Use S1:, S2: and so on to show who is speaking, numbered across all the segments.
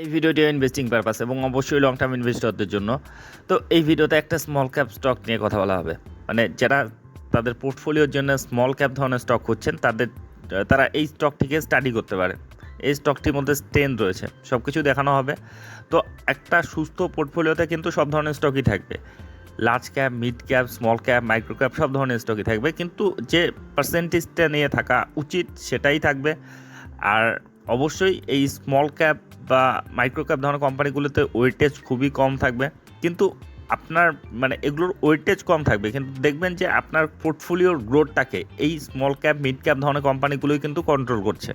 S1: এই ভিডিওটি investing purpose এবং অবশ্যই লং টার্ম ইনভেস্টরদের জন্য। তো এই ভিডিওতে একটা স্মল ক্যাপ স্টক নিয়ে কথা বলা হবে। মানে যারা তাদের পোর্টফোলিওর জন্য স্মল ক্যাপ ধরনের স্টক করছেন তাদের, তারা এই স্টকটিকে স্টাডি করতে পারে। এই স্টকটির মধ্যে স্ট্রেন রয়েছে সব কিছু দেখানো হবে। তো একটা সুস্থ পোর্টফোলিওতে কিন্তু সব ধরনের স্টকই থাকবে। Large cap mid cap small cap micro cap সব ধরনের স্টকই থাকবে। কিন্তু যে পার্সেন্টেজটা নিয়ে থাকা উচিত সেটাই থাকবে। আর অবশ্যই এই স্মল ক্যাপ বা মাইক্রো ক্যাপ ধরনের কোম্পানিগুলোতে ওয়েটেজ খুবই কম থাকবে। কিন্তু আপনার মানে এগুলোর ওয়েটেজ কম থাকবে। কিন্তু দেখবেন যে আপনার পোর্টফোলিওর গ্রোথটাকে এই স্মল ক্যাপ মিড ক্যাপ ধরনের কোম্পানিগুলোই কিন্তু কন্ট্রোল করছে।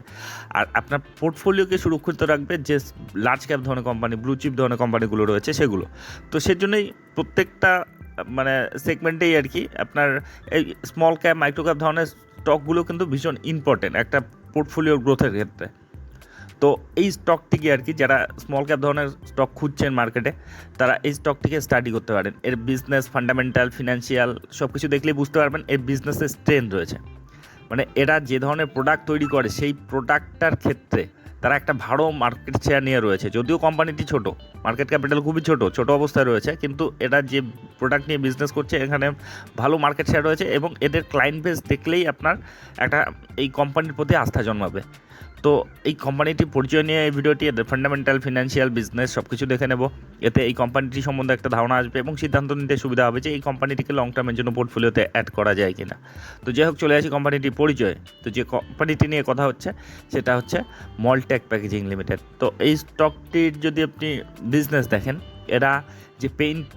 S1: আর আপনার পোর্টফোলিওকে সুরক্ষিত রাখবে যে লার্জ ক্যাপ ধরনের কোম্পানি ব্লু চিপ ধরনের কোম্পানিগুলো রয়েছে সেগুলো। তো সেজন্যই প্রত্যেকটা মানে সেগমেন্টেই আর কি আপনার এই স্মল ক্যাপ মাইক্রো ক্যাপ ধরনের স্টকগুলো কিন্তু ভীষণ ইম্পর্টেন্ট একটা পোর্টফোলিওর গ্রোথের ক্ষেত্রে। তো এই স্টকটিকে আর কি যারা স্মল ক্যাপ ধরনের স্টক খুঁজছেন মার্কেটে তারা এই স্টকটিকে স্টাডি করতে পারেন। এর বিজনেস ফান্ডামেন্টাল ফিনান্সিয়াল সব কিছু দেখলেই বুঝতে পারবেন এর বিজনেসের স্ট্রেন্থ রয়েছে। মানে এরা যে ধরনের প্রোডাক্ট তৈরি করে, সেই প্রোডাক্টটার ক্ষেত্রে তারা একটা ভালো মার্কেট শেয়ার নিয়ে রয়েছে। যদিও কোম্পানিটি ছোট মার্কেট ক্যাপিটাল খুবই ছোট ছোট অবস্থায় রয়েছে, কিন্তু এরা যে প্রোডাক্ট নিয়ে বিজনেস করছে, এখানে ভালো মার্কেট শেয়ার রয়েছে এবং এদের ক্লায়েন্ট বেস দেখলেই আপনার একটা এই কোম্পানির প্রতি আস্থা জন্মাবে। তো এই কোম্পানিটির পরিচয় নিয়ে এই ভিডিওটি এদের ফান্ডামেন্টাল ফিনান্সিয়াল বিজনেস সব কিছু দেখে নেব। এতে এই কোম্পানিটি সম্বন্ধে একটা ধারণা আসবে এবং সিদ্ধান্ত নিতে সুবিধা হবে যে এই কোম্পানিটিকে লং টার্মের জন্য পোর্টফোলিওতে অ্যাড করা যায় কিনা। তো যাই হোক, চলে আসি কোম্পানিটির পরিচয়। তো যে কোম্পানিটি নিয়ে কথা হচ্ছে, সেটা হচ্ছে মলটেক প্যাকেজিং লিমিটেড তো এই স্টকটির যদি আপনি বিজনেস দেখেন, এরা যে পেইন্ট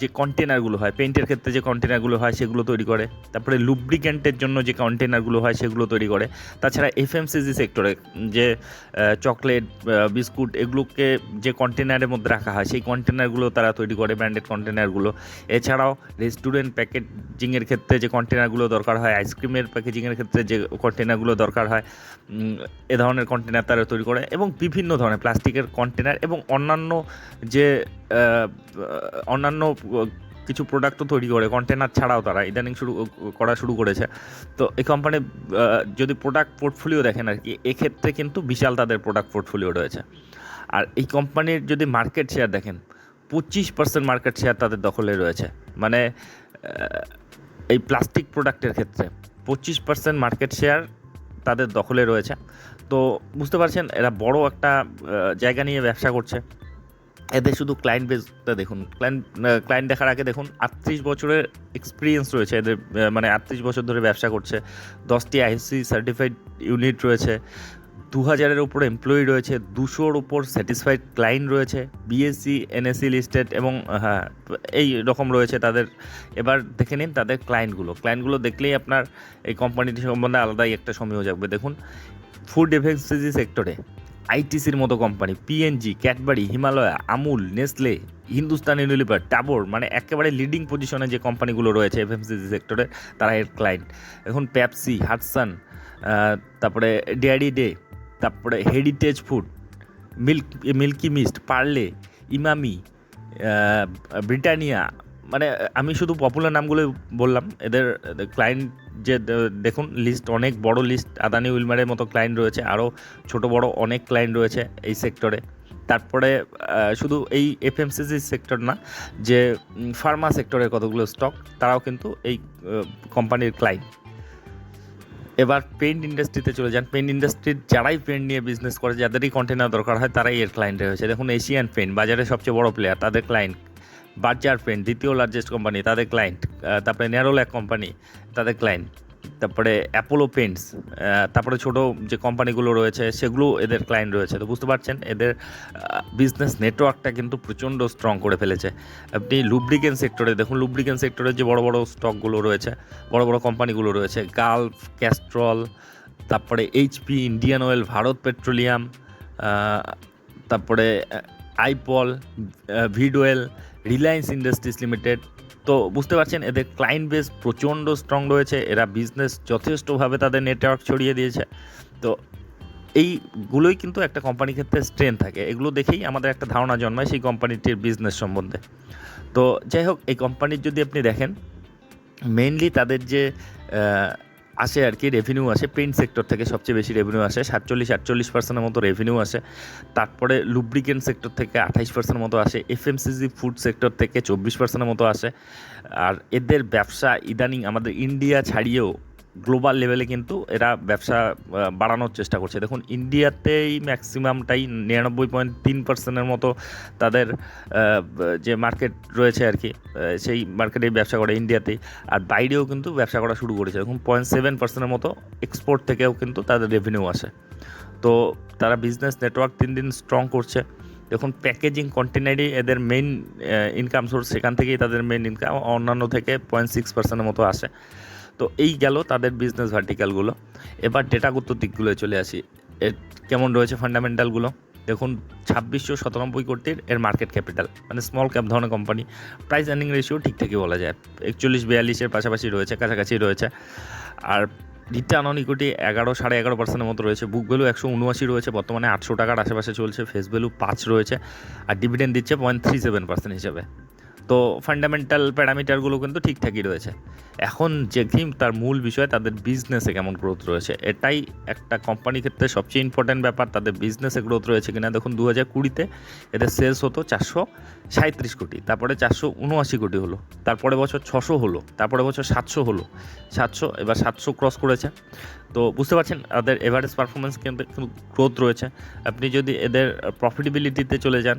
S1: যে কন্টেনারগুলো হয় পেইন্টের ক্ষেত্রে যে কন্টেনারগুলো হয়, সেগুলো তৈরি করে। তারপরে লুব্রিক্যান্টের জন্য যে কন্টেনারগুলো হয়, সেগুলো তৈরি করে। তাছাড়া এফএমসিজি সেক্টরে যে চকলেট বিস্কুট এগুলোকে যে কন্টেনারের মধ্যে রাখা হয়, সেই কন্টেনারগুলো তারা তৈরি করে ব্র্যান্ডেড কন্টেনারগুলো এছাড়াও রেস্টুরেন্ট প্যাকেজিংয়ের ক্ষেত্রে যে কন্টেনারগুলো দরকার হয় আইসক্রিমের প্যাকেজিংয়ের ক্ষেত্রে যে কন্টেনারগুলো দরকার হয় এ ধরনের কন্টেনার তারা তৈরি করে। এবং বিভিন্ন ধরনের প্লাস্টিকের কন্টেনার এবং অন্যান্য যে অন্যান্য কিছু প্রোডাক্টও তৈরি করে কন্টেনার ছাড়াও তারা ইদানিং শুরু, করা শুরু করেছে। তো এই কোম্পানি যদি প্রোডাক্ট পোর্টফোলিও দেখেন আর কি, এক্ষেত্রে কিন্তু বিশাল তাদের প্রোডাক্ট পোর্টফোলিও রয়েছে। আর এই কোম্পানির যদি মার্কেট শেয়ার দেখেন, পঁচিশ পার্সেন্ট মার্কেট শেয়ার তাদের দখলে রয়েছে। মানে এই প্লাস্টিক প্রোডাক্টের ক্ষেত্রে পঁচিশ পার্সেন্ট মার্কেট শেয়ার তাদের দখলে রয়েছে। তো বুঝতে পারছেন, এরা বড় একটা জায়গা নিয়ে ব্যবসা করছে। এদের শুধু ক্লায়েন্ট বেসটা দেখুন। ক্লায়েন্ট ক্লায়েন্ট দেখার আগে দেখুন, আটত্রিশ বছরের এক্সপিরিয়েন্স রয়েছে এদের মানে আটত্রিশ বছর ধরে ব্যবসা করছে। দশটি আইসি সার্টিফাইড ইউনিট রয়েছে। দু হাজারের উপর এমপ্লয়ি রয়েছে, দুশোর উপর স্যাটিসফাইড ক্লায়েন্ট রয়েছে বিএসসি এনএসসি লিস্টেড এবং হ্যাঁ এই রকম রয়েছে তাদের। এবার দেখে নিন তাদের ক্লায়েন্টগুলো ক্লায়েন্টগুলো দেখলেই আপনার এই কোম্পানিটি সম্বন্ধে আলাদাই একটা সময় হয়ে যাবে দেখুন ফুড এফএমসিজি সেক্টরে আইটিসির মতো company PNG Cadbury Himalaya Amul Nestle Hindustan Unilever Dabur মানে একেবারে লিডিং পজিশনে যে কোম্পানিগুলো রয়েছে এফএমসিজি সেক্টরে তারা এর ক্লায়েন্ট এখন প্যাপসি হাটসান তারপরে ডেয়ারি ডে তারপরে heritage food milk milky mist Parle Emami Britannia মানে আমি শুধু পপুলার নামগুলো বললাম, এদের ক্লায়েন্ট যে দেখুন লিস্ট অনেক বড় লিস্ট আদানি উইলমারের মতো ক্লায়েন্ট রয়েছে, আরও ছোট বড় অনেক ক্লায়েন্ট রয়েছে এই সেক্টরে তারপরে শুধু এই এফএমসিজি সেক্টর না, যে ফার্মা সেক্টরের কতগুলো স্টক তারাও কিন্তু এই কোম্পানির ক্লায়েন্ট এবার পেন্ট ইন্ডাস্ট্রিতে চলে যান। পেন্ট ইন্ডাস্ট্রির যারাই পেন্ট নিয়ে বিজনেস করে, যাদেরই কন্টেনার দরকার হয়, তারাই এর ক্লায়েন্ট হয়েছে দেখুন এশিয়ান পেন্ট বাজারে সবচেয়ে বড় প্লেয়ার তাদের ক্লায়েন্ট বার্জার পেন্ট দ্বিতীয় লার্জেস্ট কোম্পানি তাদের ক্লায়েন্ট তারপরে ন্যারোল্যাক কোম্পানি তাদের ক্লায়েন্ট তারপরে অ্যাপোলো পেন্টস তারপরে ছোট যে কোম্পানিগুলো রয়েছে, সেগুলো এদের ক্লায়েন্ট রয়েছে। তো বুঝতে পারছেন, এদের বিজনেস নেটওয়ার্কটা কিন্তু প্রচণ্ড স্ট্রং করে ফেলেছে। আপনি লুব্রিকেন সেক্টরে দেখুন লুব্রিকেন সেক্টরে যে বড় বড় স্টকগুলো রয়েছে, বড় বড় কোম্পানিগুলো রয়েছে গালফ ক্যাস্ট্রল তারপরে HP Indian oil Bharat petroleum তারপরে আইপল ভিডওয়েল রিলায়েন্স ইন্ডাস্ট্রিজ লিমিটেড তো বুঝতে পারছেন, এদের ক্লায়েন্ট বেস প্রচণ্ড স্ট্রং রয়েছে, এরা বিজনেস যথেষ্টভাবে তাদের নেটওয়ার্ক ছড়িয়ে দিয়েছে। তো এইগুলোই কিন্তু একটা কোম্পানির ক্ষেত্রে স্ট্রেন থাকে। এগুলো দেখেই আমাদের একটা ধারণা জন্মায় সেই কোম্পানিটির বিজনেস সম্বন্ধে। তো যাই হোক, এই কোম্পানির যদি আপনি দেখেন মেইনলি তাদের যে আসে আর কি রেভিনিউ আসে। পেইন্ট সেক্টর থেকে সবচেয়ে বেশি রেভিনিউ আসে। সাতচল্লিশ, আটচল্লিশ পার্সেন্টের মতো রেভিনিউ আসে। তারপরে লুব্রিকেন্ট সেক্টর থেকে আঠাইশ পার্সেন্টের মতো আসে। এফএমসিজি ফুড সেক্টর থেকে চব্বিশ পার্সেন্টের মতো আসে। আর এদের ব্যবসা ইদানিং আমাদের ইন্ডিয়া ছাড়িয়েও গ্লোবাল লেভেলে কিন্তু এরা ব্যবসা বাড়ানোর চেষ্টা করছে। দেখুন, ইন্ডিয়াতেই ম্যাক্সিমামটাই নিরানব্বই পয়েন্ট তিন পার্সেন্টের মতো তাদের যে মার্কেট রয়েছে আর কি সেই মার্কেটেই ব্যবসা করে ইন্ডিয়াতেই। আর বাইরেও কিন্তু ব্যবসা করা শুরু করেছে। দেখুন পয়েন্ট সেভেন পার্সেন্টের মতো এক্সপোর্ট থেকেও কিন্তু তাদের রেভিনিউ আসে। তো তারা বিজনেস নেটওয়ার্ক তিন দিন স্ট্রং করছে। দেখুন প্যাকেজিং কন্টেনারই এদের মেইন ইনকাম সোর্স সেখান থেকেই তাদের মেইন ইনকাম অন্যান্য থেকে পয়েন্ট সিক্স পার্সেন্টের মতো আসে। তো এই গেল তাদের বিজনেস ভার্টিক্যালগুলো এবার ডেটাগত দিকগুলো চলে আসি। এর কেমন রয়েছে ফান্ডামেন্টালগুলো দেখুন, ছাব্বিশশো সতানব্বই কোটির এর মার্কেট ক্যাপিটাল মানে স্মল ক্যাপ ধরনের কোম্পানি প্রাইস আর্নিং রেশিও ঠিকঠাকই বলা যায়। একচল্লিশ বিয়াল্লিশের পাশাপাশি রয়েছে, কাছাকাছি রয়েছে। আর রিটার্ন অন ইকুইটি এগারো, সাড়ে এগারো পার্সেন্টের মতো রয়েছে। বুক ভ্যালু একশো উনআশি রয়েছে। বর্তমানে আটশো টাকার আশেপাশে চলছে। ফেস ভ্যালু পাঁচ রয়েছে। আর ডিভিডেন্ড দিচ্ছে পয়েন্ট থ্রি সেভেন পার্সেন্ট হিসাবে। তো ফান্ডামেন্টাল প্যারামিটারগুলো কিন্তু ঠিকঠাকই রয়েছে। এখন যে থিম তার মূল বিষয় তাদের বিজনেসে কেমন গ্রোথ রয়েছে, এটাই একটা কোম্পানির ক্ষেত্রে সবচেয়ে ইম্পর্ট্যান্ট ব্যাপার, তাদের বিজনেসে গ্রোথ রয়েছে কিনা। দেখুন দু হাজার কুড়িতে এদের সেলস হতো চারশো সাঁত্রিশ কোটি, তারপরে চারশো উনআশি কোটি হলো, তারপরে বছর ছশো হলো, তারপরে বছর সাতশো হলো, সাতশো, এবার সাতশো ক্রস করেছে। তো বুঝতে পারছেন, তাদের এভারেজ পারফরমেন্স কিন্তু গ্রোথ রয়েছে। আপনি যদি এদের প্রফিটেবিলিটিতে চলে যান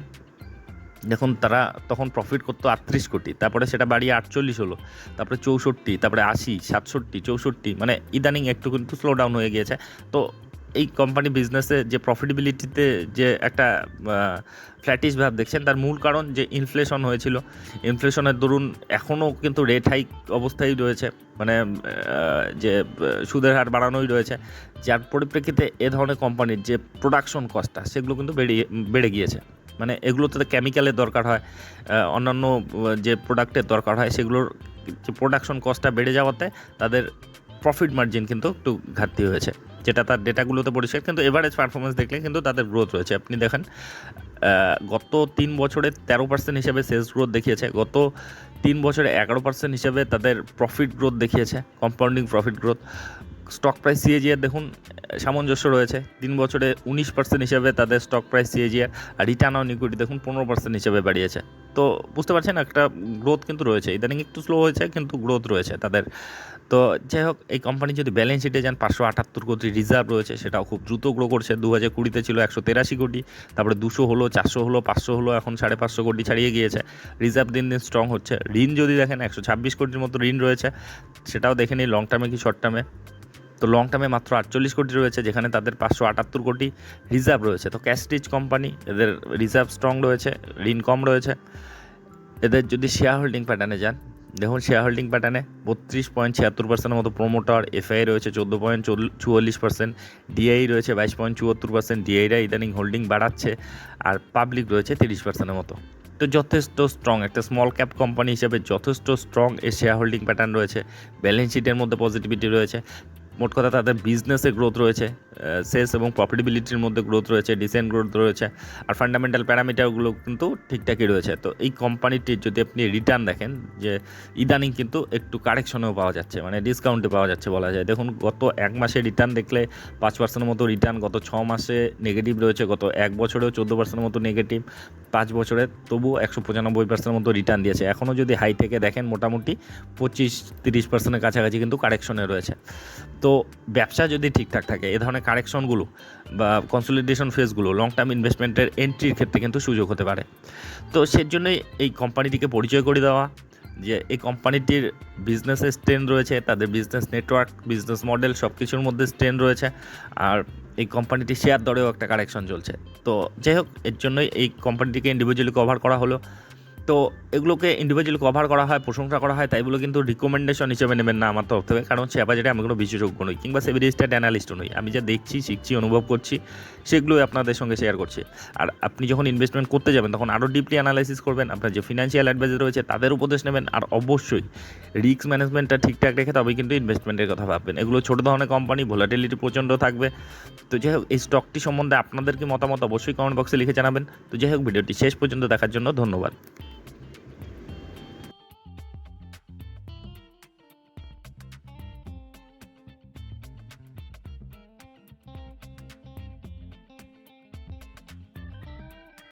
S1: দেখুন তারা তখন প্রফিট করতো আটত্রিশ কোটি, তারপরে সেটা বাড়িয়ে আটচল্লিশ হলো, তারপরে চৌষট্টি, তারপরে আশি, সাতষট্টি, চৌষট্টি মানে ইদানিং একটু কিন্তু স্লো ডাউন হয়ে গিয়েছে। তো এই কোম্পানি বিজনেসে যে প্রফিটেবিলিটিতে যে একটা ফ্ল্যাটিস ভাব দেখছেন, তার মূল কারণ যে ইনফ্লেশন হয়েছিল। ইনফ্লেশনের দরুন এখনও কিন্তু রেট হাইক অবস্থায় রয়েছে মানে যে সুদের হার বাড়ানোই রয়েছে। যার পরিপ্রেক্ষিতে এ ধরনের কোম্পানির যে প্রোডাকশন কস্টটা সেগুলো কিন্তু বেড়ে বেড়ে গিয়েছে। মানে এগুলোতে তো কেমিক্যালের দরকার হয় অন্যান্য যে প্রোডাক্টের দরকার হয়, সেগুলোর যে প্রোডাকশন কস্টটা বেড়ে যাওয়াতে তাদের প্রফিট মার্জিন কিন্তু একটু ঘাটতি হয়েছে, যেটা তার ডেটাগুলোতে পরিষ্কার। কিন্তু এভারেজ পারফরমেন্স দেখলে কিন্তু তাদের গ্রোথ রয়েছে। আপনি দেখেন গত তিন বছরে তেরো পার্সেন্ট হিসেবে সেলস গ্রোথ দেখিয়েছে, গত তিন বছরে এগারো পার্সেন্ট হিসেবে তাদের প্রফিট গ্রোথ দেখিয়েছে compounding profit growth stock price CAGR দেখুন, সামঞ্জস্য রয়েছে। তিন বছরে উনিশ পার্সেন্ট হিসাবে তাদের স্টক প্রাইস সিএজিআর আর রিটার্ন অন ইকুইটি দেখুন, পনেরো পার্সেন্ট হিসাবে বাড়িয়েছে। তো বুঝতে পারছেন, একটা গ্রোথ কিন্তু রয়েছে। ইদানিং একটু স্লো হয়েছে, কিন্তু গ্রোথ রয়েছে তাদের। তো যাই হোক, এই কোম্পানি যদি ব্যালেন্স শিটে যান, পাঁচশো আটাত্তর কোটি রিজার্ভ রয়েছে, সেটাও খুব দ্রুত গ্রো করছে। দু হাজার কুড়িতে ছিল একশো তেরাশি কোটি, তারপরে দুশো হলো, চারশো হলো, পাঁচশো হলো, এখন সাড়ে পাঁচশো কোটি ছাড়িয়ে গিয়েছে। রিজার্ভ দিন দিন স্ট্রং হচ্ছে। ঋণ যদি দেখেন, একশো ছাব্বিশ কোটির মতো ঋণ রয়েছে। সেটাও দেখে নিই লং টার্মে কি শর্ট টার্মে তো লং টার্মে মাত্র আটচল্লিশ কোটি রয়েছে, যেখানে তাদের পাঁচশো আটাত্তর কোটি রিজার্ভ রয়েছে। তো রিচ কোম্পানি এদের রিজার্ভ স্ট্রং রয়েছে, ঋণ কম রয়েছে। এদের যদি শেয়ার হোল্ডিং প্যাটার্নে যান, দেখুন শেয়ার হোল্ডিং প্যাটার্নে বত্রিশ পয়েন্ট ছিয়াত্তর পার্সেন্টের মতো প্রোমোটার এফআই রয়েছে চোদ্দ পয়েন্ট চুয়াল্লিশ পার্সেন্ট ডিআই রয়েছে বাইশ পয়েন্ট চুয়াত্তর পার্সেন্ট ডিআইরা ইদানিং হোল্ডিং বাড়াচ্ছে আর পাবলিক রয়েছে তিরিশ পার্সেন্টের মতো। তো যথেষ্ট স্ট্রং একটা স্মল ক্যাপ কোম্পানি হিসেবে যথেষ্ট স্ট্রং এর শেয়ার হোল্ডিং প্যাটার্ন রয়েছে। ব্যালেন্স শিটের মধ্যে পজিটিভিটি রয়েছে। মোট কথা তাদের বিজনেসে গ্রোথ রয়েছে সেলস এবং প্রফিটেবিলিটির মধ্যে গ্রোথ রয়েছে ডিসেন্ট গ্রোথ রয়েছে, আর ফান্ডামেন্টাল প্যারামিটারগুলো কিন্তু ঠিকঠাকই রয়েছে। তো এই কোম্পানিটির যদি আপনি রিটার্ন দেখেন, যে ইদানিং কিন্তু একটু কারেকশনেও পাওয়া যাচ্ছে মানে ডিসকাউন্টে পাওয়া যাচ্ছে বলা যায়। দেখুন, গত এক মাসে রিটার্ন দেখলে পাঁচ পার্সেন্টের মতো রিটার্ন গত ছ মাসে নেগেটিভ রয়েছে, গত এক বছরেও চোদ্দ পার্সেন্টের মতো নেগেটিভ পাঁচ বছরে তবু একশো পঁচানব্বই পার্সেন্টের মতো রিটার্ন দিয়েছে। এখনও যদি হাই থেকে দেখেন মোটামুটি পঁচিশ তিরিশ পার্সেন্টের কাছাকাছি কিন্তু কারেকশনে রয়েছে। তো ব্যবসা যদি ঠিকঠাক থাকে, এ ধরনের কারেকশনগুলো বা কনসলিডেশন ফেজগুলো লং টার্ম ইনভেস্টমেন্টের এন্ট্রির ক্ষেত্রে কিন্তু সুযোগ হতে পারে। তো সেজন্যই এই কোম্পানিটিকে পরিচয় করে দেওয়া, যে এই কোম্পানিটির বিজনেসের স্ট্রেন্থ রয়েছে, তাদের বিজনেস নেটওয়ার্ক বিজনেস মডেল সব কিছুর মধ্যে স্ট্রেন্থ রয়েছে। আর এই কোম্পানিটির শেয়ার দরেও একটা কারেকশন চলছে। তো যাই হোক, এর জন্যই এই কোম্পানিটিকে ইন্ডিভিজুয়ালি কভার করা হলো। তো এগুলোকে ইন্ডিভিজুয়ালি কভার করা হয়, প্রশংসা করা হয়, তাই বলে কিন্তু রিকমেন্ডেশন হিসেবে নেবেন না আমার তরফ থেকে। কারণ সে বাজারে আমি কোনো বিশেষজ্ঞ নই, কিংবা সেভি রেজিস্টার্ড অ্যানালিস্ট নই। আমি যা দেখছি, শিখছি, অনুভব করছি, সেগুলোই আপনাদের সঙ্গে শেয়ার করছি। আর আপনি যখন ইনভেস্টমেন্ট করতে যাবেন, তখন আরও ডিপলি অ্যানালাইসিস করবেন, আপনার যে ফিনান্সিয়াল অ্যাডভাইজার রয়েছে, তাদের উপদেশ নেবেন, আর অবশ্যই রিস্ক ম্যানেজমেন্টটা ঠিকঠাক রেখে তবেই কিন্তু ইনভেস্টমেন্টের কথা ভাববেন। এগুলো ছোটো ধরনের কোম্পানি ভোলাটিলিটি প্রচণ্ড থাকবে। তো যাই হোক, এই স্টকটি সম্বন্ধে আপনাদের কি মতামত অবশ্যই কমেন্ট বক্সে লিখে জানাবেন। তো যাই হোক, ভিডিওটি শেষ পর্যন্ত দেখার জন্য ধন্যবাদ।